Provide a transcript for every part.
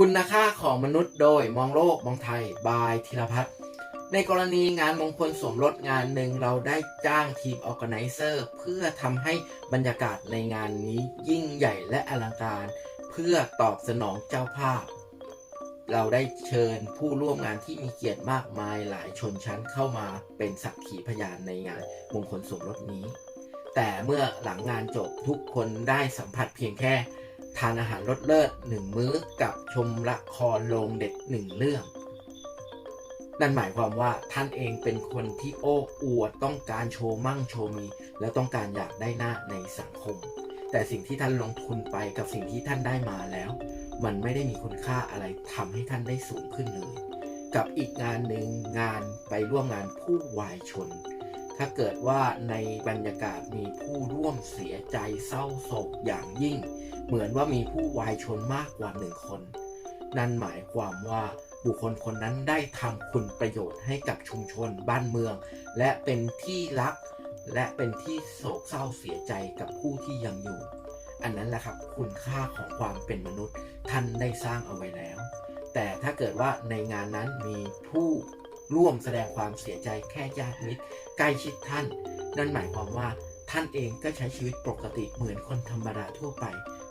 คุณค่าของมนุษย์โดยมองโลกมองไทย บายธีรพัฒน์ในกรณีงานมงคลสมรสงานหนึ่งเราได้จ้างทีมออ g a แ i เซอร์เพื่อทำให้บรรยากาศในงานนี้ยิ่งใหญ่และอลังการ เพื่อตอบสนองเจ้าภาพ เราได้เชิญผู้ร่วมงานที่มีเกียรติมากมายหลายชนชั้นเข้ามาเป็นสักขีพยานในงานมงคลสมรสนี้ แต่เมื่อหลังงานจบทุกคนได้สัมผัสเพียงแค่ ทานอาหารรสเลิศหนึ่งมื้อกับชมละครโรงเด็ดหนึ่งเรื่อง นั่นหมายความว่าท่านเองเป็นคนที่โอ้อวดต้องการโชว์มั่งโชว์มี และต้องการอยากได้หน้าในสังคม แต่สิ่งที่ท่านลงทุนไปกับสิ่งที่ท่านได้มาแล้ว มันไม่ได้มีคุณค่าอะไรทำให้ท่านได้สูงขึ้นเลย กับอีกงานหนึ่งงานไปร่วมงานผู้วายชน ถ้าเกิดว่าในบรรยากาศมีผู้ร่วมเสียใจเศร้าโศกอย่างยิ่ง เหมือนว่ามีผู้วายชนมากกว่าหนึ่งคน นั่นหมายความว่าบุคคลคนนั้นได้ทำคุณประโยชน์ให้กับชุมชนบ้านเมือง และเป็นที่รัก และเป็นที่โศกเศร้าเสียใจกับผู้ที่ยังอยู่ อันนั้นแหละครับคุณค่าของความเป็นมนุษย์ท่านได้สร้างเอาไว้แล้ว แต่ถ้าเกิดว่าในงานนั้นมีผู้ ร่วมแสดงความเสียใจแค่ญาติมิตรใกล้ชิดท่าน นั่นหมายความว่าท่านเองก็ใช้ชีวิตปกติเหมือนคนธรรมดาทั่วไป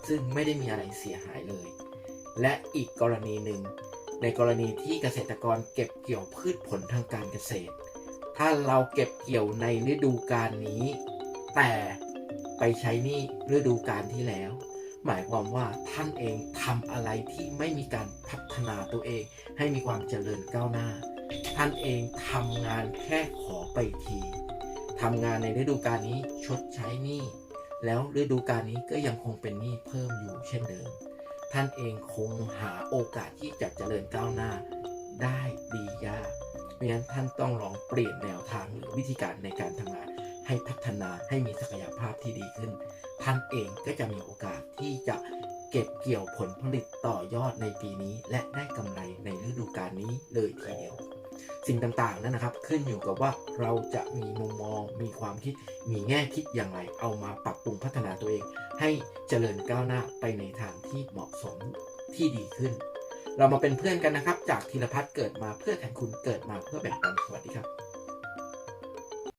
ซึ่งไม่ได้มีอะไรเสียหายเลย และอีกกรณีหนึ่ง ในกรณีที่เกษตรกรเก็บเกี่ยวพืชผลทางการเกษตร ถ้าเราเก็บเกี่ยวในฤดูกาลนี้ แต่ไปใช้นี่ฤดูกาลที่แล้ว หมายความว่าท่านเองทำอะไรที่ไม่มีการพัฒนาตัวเอง ให้มีความเจริญก้าวหน้า ท่านเองทำงานแค่ขอไปทีทำงานในฤดูกาลนี้ชดใช้หนี้แล้วฤดูกาลนี้ก็ยังคงเป็นหนี้เพิ่มอยู่เช่นเดิม ท่านเองคงหาโอกาสที่จะเจริญก้าวหน้าได้ดียากเพราะฉะนั้นท่านต้องลองเปลี่ยนแนวทางหรือวิธีการในการทำงานให้พัฒนาให้มีศักยภาพที่ดีขึ้น ท่านเองก็จะมีโอกาสที่จะเก็บเกี่ยวผลผลิตต่อยอดในปีนี้ และได้กำไรในฤดูกาลนี้เลยทีเดียว สิ่งต่างๆนั้นนะครับ ขึ้นอยู่กับว่าเราจะมีมุมมอง มีความคิด มีแง่คิดอย่างไร เอามาปรับปรุงพัฒนาตัวเอง ให้เจริญก้าวหน้าไปในทางที่เหมาะสมที่ดีขึ้น เรามาเป็นเพื่อนกันนะครับ จากธีรพัฒน์เกิดมาเพื่อแทนคุณเกิดมาเพื่อแบ่งปันสวัสดีครับ